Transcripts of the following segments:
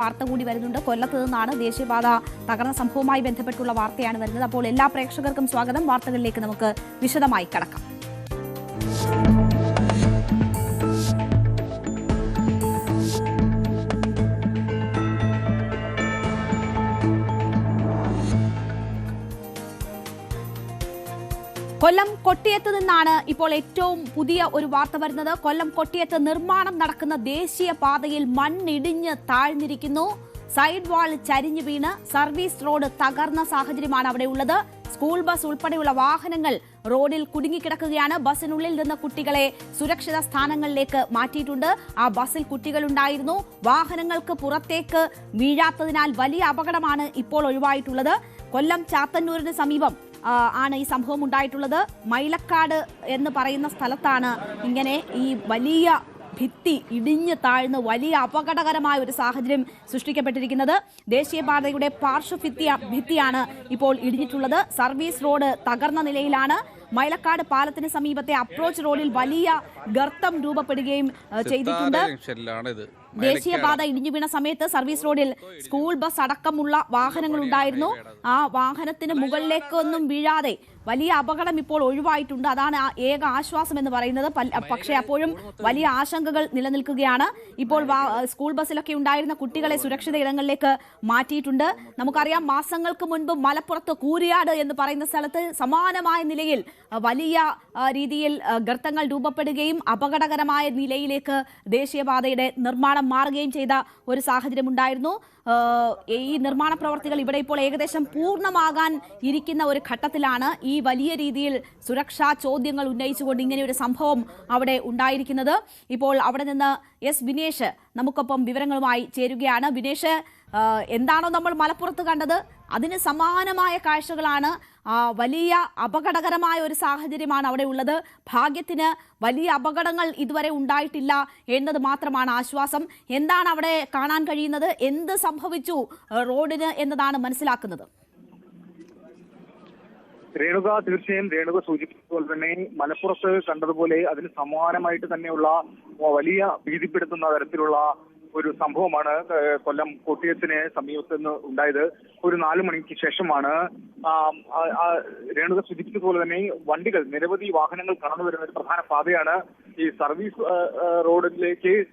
വാർത്ത കൂടി വരുന്നുണ്ട്. കൊല്ലത്ത് നിന്നാണ് ദേശീയപാത തകർന്ന സംഭവവുമായി ബന്ധപ്പെട്ടുള്ള വാർത്തയാണ് വരുന്നത്. അപ്പോൾ എല്ലാ പ്രേക്ഷകർക്കും സ്വാഗതം. വാർത്തകളിലേക്ക് നമുക്ക് വിശദമായി കടക്കാം. കൊല്ലം കൊട്ടിയത്ത് നിന്നാണ് ഇപ്പോൾ ഏറ്റവും പുതിയ ഒരു വാർത്ത വരുന്നത്. കൊല്ലം കൊട്ടിയത്ത് നിർമ്മാണം നടക്കുന്ന ദേശീയ പാതയിൽ മണ്ണിടിഞ്ഞ് താഴ്ന്നിരിക്കുന്നു. സൈഡ് വാൾ ചരിഞ്ഞു വീണ്. സർവീസ് റോഡ് തകർന്ന സാഹചര്യമാണ് അവിടെ ഉള്ളത്. സ്കൂൾ ബസ് ഉൾപ്പെടെയുള്ള വാഹനങ്ങൾ റോഡിൽ കുടുങ്ങിക്കിടക്കുകയാണ്. ബസ്സിനുള്ളിൽ നിന്ന് കുട്ടികളെ സുരക്ഷിത സ്ഥാനങ്ങളിലേക്ക് മാറ്റിയിട്ടുണ്ട്. ആ ബസ്സിൽ കുട്ടികളുണ്ടായിരുന്നു. വാഹനങ്ങൾക്ക് പുറത്തേക്ക് വീഴാത്തതിനാൽ വലിയ അപകടമാണ് ഇപ്പോൾ ഒഴിവായിട്ടുള്ളത്. കൊല്ലം ചാത്തന്നൂരിന് സമീപം ആണ് ഈ സംഭവം ഉണ്ടായിട്ടുള്ളത്. മൈലക്കാട് എന്ന് പറയുന്ന സ്ഥലത്താണ് ഇങ്ങനെ ഈ വലിയ ഭിത്തി ഇടിഞ്ഞു താഴ്ന്ന് വലിയ അപകടകരമായ ഒരു സാഹചര്യം സൃഷ്ടിക്കപ്പെട്ടിരിക്കുന്നത്. ദേശീയപാതയുടെ പാർശ്വഭിത്തി ഭിത്തിയാണ് ഇപ്പോൾ ഇടിഞ്ഞിട്ടുള്ളത്. സർവീസ് റോഡ് തകർന്ന നിലയിലാണ്. മൈലക്കാട് പാലത്തിന് സമീപത്തെ അപ്രോച്ച് റോഡിൽ വലിയ ഗർത്തം രൂപപ്പെടുകയും ചെയ്തിട്ടുണ്ട്. ദേശീയപാത ഇടിഞ്ഞു വീണ സമയത്ത് സർവീസ് റോഡിൽ സ്കൂൾ ബസ് അടക്കമുള്ള വാഹനങ്ങൾ ഉണ്ടായിരുന്നു. ആ വാഹനത്തിന് മുകളിലേക്കൊന്നും വീഴാതെ വലിയ അപകടം ഇപ്പോൾ ഒഴിവായിട്ടുണ്ട്. അതാണ് ഏക ആശ്വാസം എന്ന് പറയുന്നത്. പക്ഷേ അപ്പോഴും വലിയ ആശങ്കകൾ നിലനിൽക്കുകയാണ്. ഇപ്പോൾ സ്കൂൾ ബസ്സിലൊക്കെ ഉണ്ടായിരുന്ന കുട്ടികളെ സുരക്ഷിത ഇടങ്ങളിലേക്ക് മാറ്റിയിട്ടുണ്ട്. നമുക്കറിയാം മാസങ്ങൾക്ക് മുൻപ് മലപ്പുറത്ത് കൂരിയാട് എന്ന് പറയുന്ന സ്ഥലത്ത് സമാനമായ നിലയിൽ വലിയ രീതിയിൽ ഗർത്തങ്ങൾ രൂപപ്പെടുകയും അപകടകരമായ നിലയിലേക്ക് ദേശീയപാതയുടെ നിർമ്മാണം മാറുകയും ചെയ്ത ഒരു സാഹചര്യം ഉണ്ടായിരുന്നു ഈ നിർമ്മാണ പ്രവർത്തികൾ ഇവിടെ ഇപ്പോൾ ഏകദേശം പൂർണമാകാൻ ഇരിക്കുന്ന ഒരു ഘട്ടത്തിലാണ് ഈ വലിയ രീതിയിൽ സുരക്ഷാ ചോദ്യങ്ങൾ ഉന്നയിച്ചുകൊണ്ട് ഇങ്ങനെ ഒരു സംഭവം അവിടെ ഉണ്ടായിരിക്കുന്നത്. ഇപ്പോൾ അവിടെ നിന്ന് എസ് വിനേഷ് നമുക്കൊപ്പം വിവരങ്ങളുമായി ചേരുകയാണ്. വിനേഷ് എന്താണോ നമ്മൾ മലപ്പുറത്ത് കണ്ടത്? അതിന് സമാനമായ കാഴ്ചകളാണ് വലിയ അപകടകരമായ ഒരു സാഹചര്യമാണ് അവിടെ ഉള്ളത്. ഭാഗ്യത്തിന് വലിയ അപകടങ്ങൾ ഇതുവരെ ഉണ്ടായിട്ടില്ല എന്നത് മാത്രമാണ് ആശ്വാസം. എന്താണ് അവിടെ കാണാൻ കഴിയുന്നത്? എന്ത് സംഭവിച്ചു റോഡിന് എന്നതാണ് മനസ്സിലാക്കുന്നത്. രേണുക തീർച്ചയായും രേണുക സൂചിപ്പിച്ചതുപോലെ തന്നെ മലപ്പുറത്ത് കണ്ടതുപോലെ അതിന് സമാനമായിട്ട് തന്നെയുള്ള വലിയ ഭീതിപ്പെടുത്തുന്ന തരത്തിലുള്ള ഒരു സംഭവമാണ് കൊല്ലം കോട്ടയത്തിന് സമീപത്ത് നിന്ന് ഉണ്ടായത്. ഒരു നാലു മണിക്ക് ശേഷമാണ് രേണുക സൂചിപ്പിച്ചതുപോലെ തന്നെ വണ്ടികൾ നിരവധി വാഹനങ്ങൾ കടന്നു വരുന്ന ഒരു പ്രധാന പാതയാണ് ഈ സർവീസ് റോഡിലേക്ക്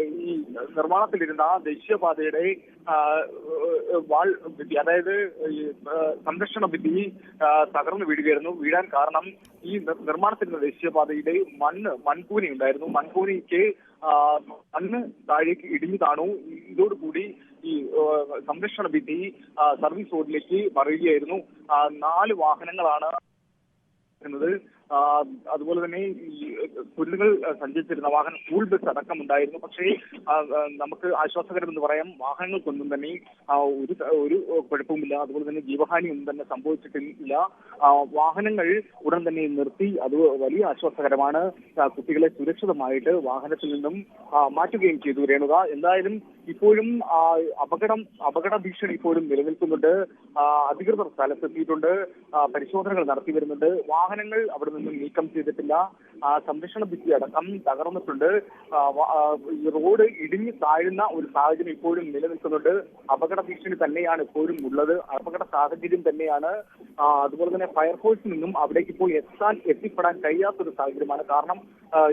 ഈ നിർമ്മാണത്തിലിരുന്ന ദേശീയപാതയുടെ വാൾ ഭിത്തി അതായത് സംരക്ഷണ ഭിത്തി തകർന്നു വീഴുകയായിരുന്നു. വീഴാൻ കാരണം ഈ നിർ- നിർമ്മാണത്തിലിരുന്ന ദേശീയപാതയുടെ മണ്ണ് മൺകൂനി ഉണ്ടായിരുന്നു മൺകൂനിക്ക് മണ്ണ് താഴേക്ക് ഇടിഞ്ഞു താണു. ഇതോടുകൂടി ഈ സംരക്ഷണ ഭിത്തി സർവീസ് റോഡിലേക്ക് മറിയുകയായിരുന്നു. നാല് വാഹനങ്ങളാണ് എന്നത് അതുപോലെ തന്നെ കുരുന്നുകൾ സഞ്ചരിച്ചിരുന്ന വാഹനം സ്കൂൾ ബസ് അടക്കം ഉണ്ടായിരുന്നു. പക്ഷേ നമുക്ക് ആശ്വാസകരം നമുക്ക് ആശ്വാസകരമെന്ന് പറയാം വാഹനങ്ങൾക്കൊന്നും തന്നെ ഒരു ഒരു കുഴപ്പവുമില്ല. അതുപോലെ തന്നെ ജീവഹാനിയൊന്നും തന്നെ സംഭവിച്ചിട്ടില്ല. വാഹനങ്ങൾ ഉടൻ തന്നെ നിർത്തി. അത് വലിയ ആശ്വാസകരമാണ്. കുട്ടികളെ സുരക്ഷിതമായിട്ട് വാഹനത്തിൽ നിന്നും മാറ്റുകയും ചെയ്തു രേണുക. എന്തായാലും ഇപ്പോഴും അപകടം അപകട ഭീഷണി ഇപ്പോഴും നിലനിൽക്കുന്നുണ്ട്. അധികൃതർ സ്ഥലത്തെത്തിയിട്ടുണ്ട്. പരിശോധനകൾ നടത്തി വരുന്നുണ്ട്. വാഹനങ്ങൾ അവിടെ നിന്നും നീക്കം ചെയ്തിട്ടില്ല. സംരക്ഷണ ഭിത്തി അടക്കം തകർന്നിട്ടുണ്ട്. റോഡ് ഇടിഞ്ഞു താഴുന്ന ഒരു സാഹചര്യം ഇപ്പോഴും നിലനിൽക്കുന്നുണ്ട്. അപകട ഭീഷണി തന്നെയാണ് ഇപ്പോഴും ഉള്ളത്. അപകട സാഹചര്യം തന്നെയാണ്. അതുപോലെ തന്നെ ഫയർഫോഴ്സിൽ നിന്നും അവിടേക്ക് പോയി എത്താൻ എത്തിപ്പെടാൻ കഴിയാത്തൊരു സാഹചര്യമാണ്. കാരണം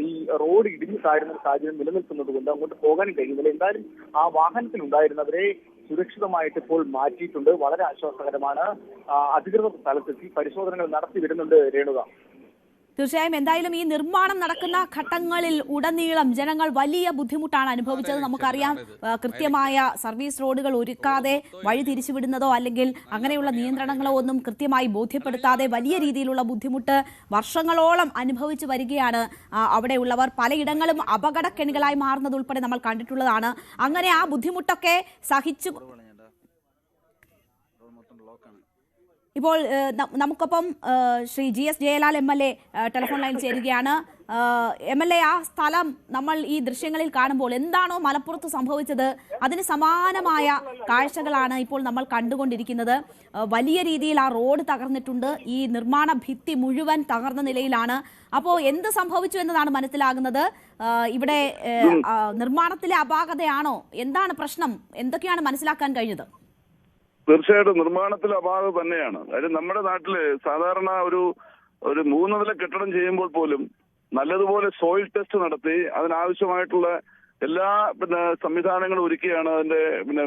ഈ റോഡ് ഇടിഞ്ഞു താഴുന്ന ഒരു സാഹചര്യം നിലനിൽക്കുന്നത് കൊണ്ട് അങ്ങോട്ട് പോകാനും കഴിയുന്നില്ല. എന്തായാലും ആ വാഹനത്തിൽ ഉണ്ടായിരുന്നവരെ സുരക്ഷിതമായിട്ട് ഇപ്പോൾ മാറ്റിയിട്ടുണ്ട്. വളരെ ആശ്വാസകരമാണ്. അധികൃതർ സ്ഥലത്തെത്തി പരിശോധനകൾ നടത്തി വരുന്നുണ്ട് രേണുക. തീർച്ചയായും എന്തായാലും ഈ നിർമ്മാണം നടക്കുന്ന ഘട്ടങ്ങളിൽ ഉടനീളം ജനങ്ങൾ വലിയ ബുദ്ധിമുട്ടാണ് അനുഭവിച്ചത്. നമുക്കറിയാം കൃത്യമായ സർവീസ് റോഡുകൾ ഒരുക്കാതെ വഴി തിരിച്ചുവിടുന്നതോ അല്ലെങ്കിൽ അങ്ങനെയുള്ള നിയന്ത്രണങ്ങളോ ഒന്നും കൃത്യമായി ബോധ്യപ്പെടുത്താതെ വലിയ രീതിയിലുള്ള ബുദ്ധിമുട്ട് വർഷങ്ങളോളം അനുഭവിച്ചു വരികയാണ് അവിടെയുള്ളവർ. പലയിടങ്ങളും അപകടക്കെണികളായി മാറുന്നത് ഉൾപ്പെടെ നമ്മൾ കണ്ടിട്ടുള്ളതാണ്. അങ്ങനെ ആ ബുദ്ധിമുട്ടൊക്കെ സഹിച്ചു ഇപ്പോൾ നമുക്കൊപ്പം Shri G S Jayalal M L A telephone line ചേരുകയാണ്. എം എൽ എ ആ സ്ഥലം നമ്മൾ ഈ ദൃശ്യങ്ങളിൽ കാണുമ്പോൾ എന്താണോ മലപ്പുറത്ത് സംഭവിച്ചത് അതിന് സമാനമായ കാഴ്ചകളാണ് ഇപ്പോൾ നമ്മൾ കണ്ടുകൊണ്ടിരിക്കുന്നത്. വലിയ രീതിയിൽ ആ റോഡ് തകർന്നിട്ടുണ്ട്. ഈ നിർമ്മാണ ഭിത്തി മുഴുവൻ തകർന്ന നിലയിലാണ്. അപ്പോൾ എന്ത് സംഭവിച്ചു എന്നതാണ് മനസ്സിലാകുന്നത്. ഇവിടെ നിർമ്മാണത്തിലെ അപാകതയാണോ? എന്താണ് പ്രശ്നം? എന്തൊക്കെയാണ് മനസ്സിലാക്കാൻ കഴിഞ്ഞത്? തീർച്ചയായിട്ടും നിർമ്മാണത്തിൽ അപാകത തന്നെയാണ്. അതായത് നമ്മുടെ നാട്ടിൽ സാധാരണ ഒരു ഒരു മൂന്ന് നില കെട്ടിടം ചെയ്യുമ്പോൾ പോലും നല്ലതുപോലെ സോയിൽ ടെസ്റ്റ് നടത്തി അതിനാവശ്യമായിട്ടുള്ള എല്ലാ പിന്നെ സംവിധാനങ്ങളും ഒരുക്കിയാണ് അതിന്റെ പിന്നെ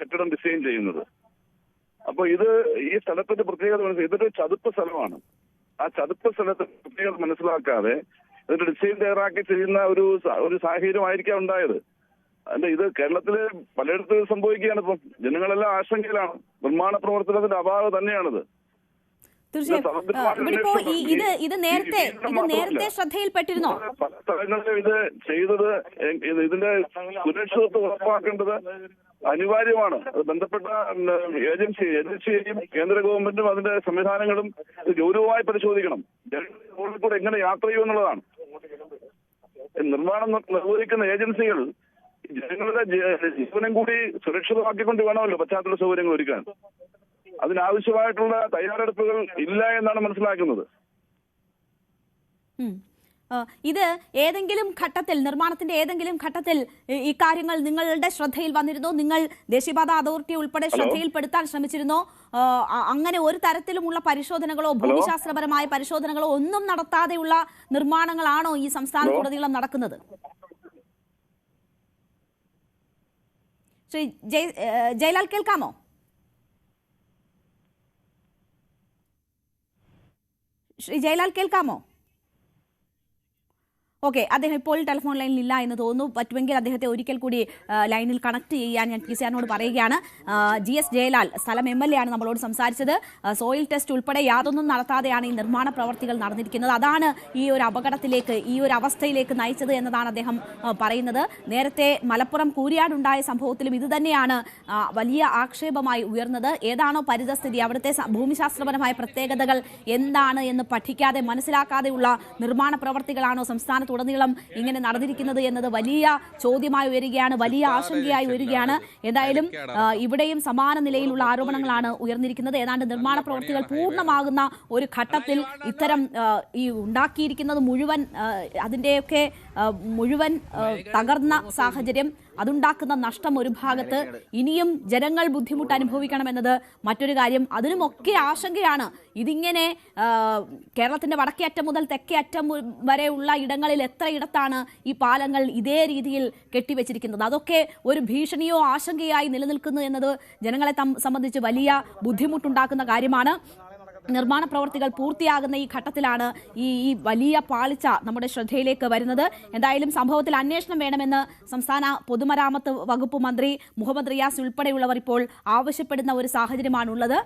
കെട്ടിടം ഡിസൈൻ ചെയ്യുന്നത്. അപ്പൊ ഇത് ഈ സ്ഥലത്തിന്റെ പ്രത്യേകത മനസ്സിലാക്കി ഇതൊരു ചതുപ്പ് സ്ഥലമാണ്. ആ ചതുപ്പ് സ്ഥലത്തെ പ്രത്യേകത മനസ്സിലാക്കാതെ ഇതിന്റെ ഡിസൈൻ തയ്യാറാക്കി ചെയ്യുന്ന ഒരു ഒരു സാഹചര്യമായിരിക്കാം ഉണ്ടായത്. അല്ല ഇത് കേരളത്തിൽ പലയിടത്തും സംഭവിക്കുകയാണ് ഇപ്പം. ജനങ്ങളെല്ലാം ആശങ്കയിലാണ്. നിർമ്മാണ പ്രവർത്തനത്തിന്റെ അഭാവം തന്നെയാണിത്. തീർച്ചയായും. ഇത് സമഗ്രമായ ആ, ഇവിടെ ഇപ്പോ ഈ ഇത് ഇത് നേരത്തെ ഇത് നേരത്തെ ശ്രദ്ധയിൽപ്പെട്ടിരുന്നോ? പല സ്ഥലങ്ങളിലും ഇത് ചെയ്തത് ഇതിന്റെ സുരക്ഷിതത്വം ഉറപ്പാക്കേണ്ടത് അനിവാര്യമാണ്. അത് ബന്ധപ്പെട്ട ഏജൻസി ഏജൻസിയെയും കേന്ദ്ര ഗവൺമെന്റും അതിന്റെ സംവിധാനങ്ങളും ഇത് ഗൗരവമായി പരിശോധിക്കണം. ജനങ്ങൾ റോഡിൽ കൂടെ എങ്ങനെ യാത്ര ചെയ്യുമെന്നുള്ളതാണ്. നിർമ്മാണം നിർവഹിക്കുന്ന ഏജൻസികൾ ജനങ്ങളുടെ ജീവനം കൂടി സുരക്ഷിതമാക്കിക്കൊണ്ട് വേണമല്ലോ പശ്ചാത്തല സൗകര്യങ്ങൾ ഒരുക്കാൻ. അതിനാവശ്യമായിട്ടുള്ള തയ്യാറെടുപ്പുകൾ ഇല്ല എന്നാണ് മനസ്സിലാക്കുന്നത്. ഇത് ഏതെങ്കിലും ഘട്ടത്തിൽ നിർമ്മാണത്തിന്റെ ഏതെങ്കിലും ഘട്ടത്തിൽ ഈ- കാര്യങ്ങൾ നിങ്ങളുടെ ശ്രദ്ധയിൽ വന്നിരുന്നോ. നിങ്ങൾ ദേശീയപാത അതോറിറ്റി ഉൾപ്പെടെ ശ്രദ്ധയിൽപ്പെടുത്താൻ ശ്രമിച്ചിരുന്നോ. അങ്ങനെ ഒരു തരത്തിലുമുള്ള പരിശോധനകളോ ഭൂമിശാസ്ത്രപരമായ പരിശോധനകളോ ഒന്നും നടത്താതെയുള്ള നിർമ്മാണങ്ങളാണോ ഈ സംസ്ഥാന സംസ്ഥാനത്തുടനീളം നടക്കുന്നത്? ശ്രീ ജയ് ജയലാൽ കേൾക്കാമോ? ശ്രീ ജയലാൽ കേൾക്കാമോ? ഓക്കെ അദ്ദേഹം ഇപ്പോൾ ടെലിഫോൺ ലൈനിൽ ഇല്ല എന്ന് തോന്നുന്നു. പറ്റുമെങ്കിൽ അദ്ദേഹത്തെ ഒരിക്കൽ കൂടി ലൈനിൽ കണക്ട് ചെയ്യാൻ ഞാൻ ടി സിആറിനോട് പറയുകയാണ്. ജി എസ് ജയലാൽ സ്ഥലം എം എൽ എ ആണ് നമ്മളോട് സംസാരിച്ചത്. സോയിൽ ടെസ്റ്റ് ഉൾപ്പെടെ യാതൊന്നും നടത്താതെയാണ് ഈ നിർമ്മാണ പ്രവർത്തികൾ നടന്നിരിക്കുന്നത്. അതാണ് ഈ ഒരു അപകടത്തിലേക്ക് ഈ ഒരു അവസ്ഥയിലേക്ക് നയിച്ചത് എന്നതാണ് അദ്ദേഹം പറയുന്നത്. നേരത്തെ മലപ്പുറം കൂരിയാടുണ്ടായ സംഭവത്തിലും ഇത് തന്നെയാണ് വലിയ ആക്ഷേപമായി ഉയർന്നത്. ഏതാണോ പരിതസ്ഥിതി അവിടുത്തെ ഭൂമിശാസ്ത്രപരമായ പ്രത്യേകതകൾ എന്താണ് എന്ന് പഠിക്കാതെ മനസ്സിലാക്കാതെയുള്ള നിർമ്മാണ പ്രവർത്തികളാണോ സംസ്ഥാനത്തുടനീളം ഇങ്ങനെ നടന്നിരിക്കുന്നത് എന്നത് വലിയ ചോദ്യമായി വരികയാണ് വലിയ ആശങ്കയായി വരികയാണ് എന്തായാലും ഇവിടെയും സമാന നിലയിലുള്ള ആരോപണങ്ങളാണ് ഉയർന്നിരിക്കുന്നത്. ഏതാണ്ട് നിർമ്മാണ പ്രവൃത്തികൾ പൂർണമാകുന്ന ഒരു ഘട്ടത്തിൽ ഇത്തരം ഈ ഉണ്ടാക്കിയിരിക്കുന്നത് മുഴുവൻ അതിന്റെയൊക്കെ മുഴുവൻ തകർന്ന സാഹചര്യം അതുണ്ടാക്കുന്ന നഷ്ടം ഒരു ഭാഗത്ത് ഇനിയും ജനങ്ങൾ ബുദ്ധിമുട്ട് അനുഭവിക്കണമെന്നത് മറ്റൊരു കാര്യം. അതിനുമൊക്കെ ആശങ്കയാണ്. ഇതിങ്ങനെ കേരളത്തിന്റെ വടക്കേ അറ്റം മുതൽ തെക്കേ അറ്റം വരെയുള്ള ഇടങ്ങളിൽ എത്ര ഇടത്താണ് ഈ പാലങ്ങൾ ഇതേ രീതിയിൽ കെട്ടിവെച്ചിരിക്കുന്നത്? അതൊക്കെ ഒരു ഭീഷണിയോ ആശങ്കയായി നിലനിൽക്കുന്നു എന്നത് ജനങ്ങളെ സംബന്ധിച്ച് വലിയ ബുദ്ധിമുട്ടുണ്ടാക്കുന്ന കാര്യമാണ്. നിർമ്മാണ പ്രവർത്തികൾ പൂർത്തിയാകുന്ന ഈ ഘട്ടത്തിലാണ് ഈ ഈ വലിയ പാളിച്ച നമ്മുടെ ശ്രദ്ധയിലേക്ക് വരുന്നത്. എന്തായാലും സംഭവത്തിൽ അന്വേഷണം വേണമെന്ന് സംസ്ഥാന പൊതുമരാമത്ത് വകുപ്പ് മന്ത്രി മുഹമ്മദ് റിയാസ് ഉൾപ്പെടെയുള്ളവർ ഇപ്പോൾ ആവശ്യപ്പെടുന്ന ഒരു സാഹചര്യമാണുള്ളത്.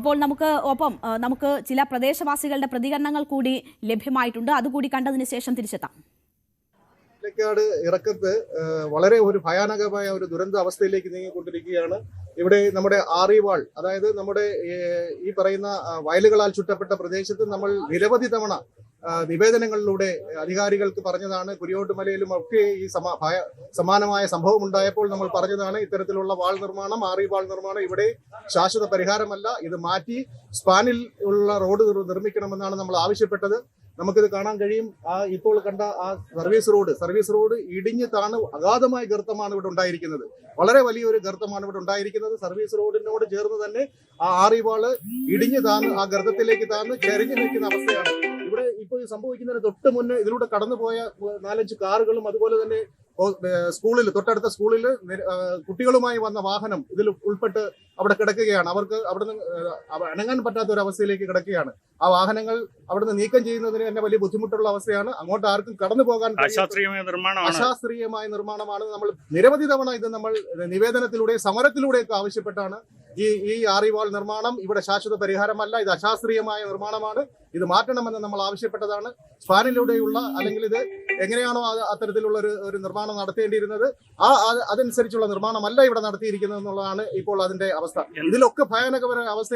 ഇപ്പോൾ നമുക്ക് ഒപ്പം നമുക്ക് ചില പ്രദേശവാസികളുടെ പ്രതികരണങ്ങൾ കൂടി ലഭ്യമായിട്ടുണ്ട്. അതുകൂടി കണ്ടതിന് ശേഷം തിരിച്ചെത്താം. ഇറക്കത്ത് വളരെ ഒരു ഭയാനകമായ ഒരു ദുരന്ത അവസ്ഥയിലേക്ക് നീങ്ങിക്കൊണ്ടിരിക്കുകയാണ്. ഇവിടെ നമ്മുടെ ആറിവാൾ അതായത് നമ്മുടെ ഈ പറയുന്ന വയലുകളാൽ ചുറ്റപ്പെട്ട പ്രദേശത്ത് നമ്മൾ നിരവധി തവണ നിവേദനങ്ങളിലൂടെ അധികാരികൾക്ക് പറഞ്ഞതാണ്. കുരിയോട്ടുമലയിലും ഒക്കെ ഈ സമാ സമാനമായ സംഭവം ഉണ്ടായപ്പോൾ നമ്മൾ പറഞ്ഞതാണ് ഇത്തരത്തിലുള്ള വാൾ നിർമ്മാണം ആറി വാൾ നിർമ്മാണം ഇവിടെ ശാശ്വത പരിഹാരമല്ല. ഇത് മാറ്റി സ്പാനിൽ ഉള്ള റോഡ് നിർ- നിർമ്മിക്കണമെന്നാണ് നമ്മൾ ആവശ്യപ്പെട്ടത്. നമുക്കിത് കാണാൻ കഴിയും. ആ ഇപ്പോൾ കണ്ട ആ സർവീസ് റോഡ് സർവീസ് റോഡ് ഇടിഞ്ഞ് താണ് അഗാധമായ ഗർത്തമാണ് ഇവിടെ ഉണ്ടായിരിക്കുന്നത്. വളരെ വലിയൊരു ഗർത്തമാണ് ഇവിടെ ഉണ്ടായിരിക്കുന്നത്. സർവീസ് റോഡിനോട് ചേർന്ന് തന്നെ ആ ആറിവാൾ ഇടിഞ്ഞ് താന്ന് ആ ഗർത്തത്തിലേക്ക് താന്ന് ചെരിഞ്ഞു നിൽക്കുന്ന അവസ്ഥയാണ്. ഇവിടെ ഇപ്പോൾ ഈ സംഭവിക്കുന്നതിന് തൊട്ട് മുന്നേ ഇതിലൂടെ കടന്നുപോയ നാലഞ്ച് കാറുകളും അതുപോലെ തന്നെ സ്കൂളിൽ തൊട്ടടുത്ത സ്കൂളിൽ കുട്ടികളുമായി വന്ന വാഹനം ഇതിൽ ഉൾപ്പെട്ട് അവിടെ കിടക്കുകയാണ്. അവർക്ക് അവിടെ നിന്ന് അനങ്ങാൻ പറ്റാത്ത ഒരു അവസ്ഥയിലേക്ക് കിടക്കുകയാണ്. ആ വാഹനങ്ങൾ അവിടുന്ന് നീക്കം ചെയ്യുന്നതിന് തന്നെ വലിയ ബുദ്ധിമുട്ടുള്ള അവസ്ഥയാണ്. അങ്ങോട്ട് ആർക്കും കടന്നു പോകാൻ അശാസ്ത്രീയമായ അശാസ്ത്രീയമായ നിർമ്മാണമാണ് നമ്മൾ നിരവധി തവണ ഇത് നമ്മൾ നിവേദനത്തിലൂടെ സമരത്തിലൂടെയൊക്കെ ആവശ്യപ്പെട്ടാണ്. ഈ ഈ ആറിവാൾ നിർമ്മാണം ഇവിടെ ശാശ്വത പരിഹാരമല്ല ഇത് അശാസ്ത്രീയമായ നിർമ്മാണമാണ്. ഇത് മാറ്റണമെന്ന് നമ്മൾ ആവശ്യപ്പെട്ടതാണ്. സ്പാനിലൂടെയുള്ള അല്ലെങ്കിൽ ഇത് എങ്ങനെയാണോ അത് അത്തരത്തിലുള്ള ഒരു ഒരു നിർമ്മാണം നടത്തേണ്ടിയിരുന്നത് ആ അതനുസരിച്ചുള്ള നിർമ്മാണമല്ല ഇവിടെ നടത്തിയിരിക്കുന്നത് എന്നുള്ളതാണ് ഇപ്പോൾ അതിന്റെ അവസ്ഥ. ഇതിലൊക്കെ ഭയാനകപരമായ അവസ്ഥ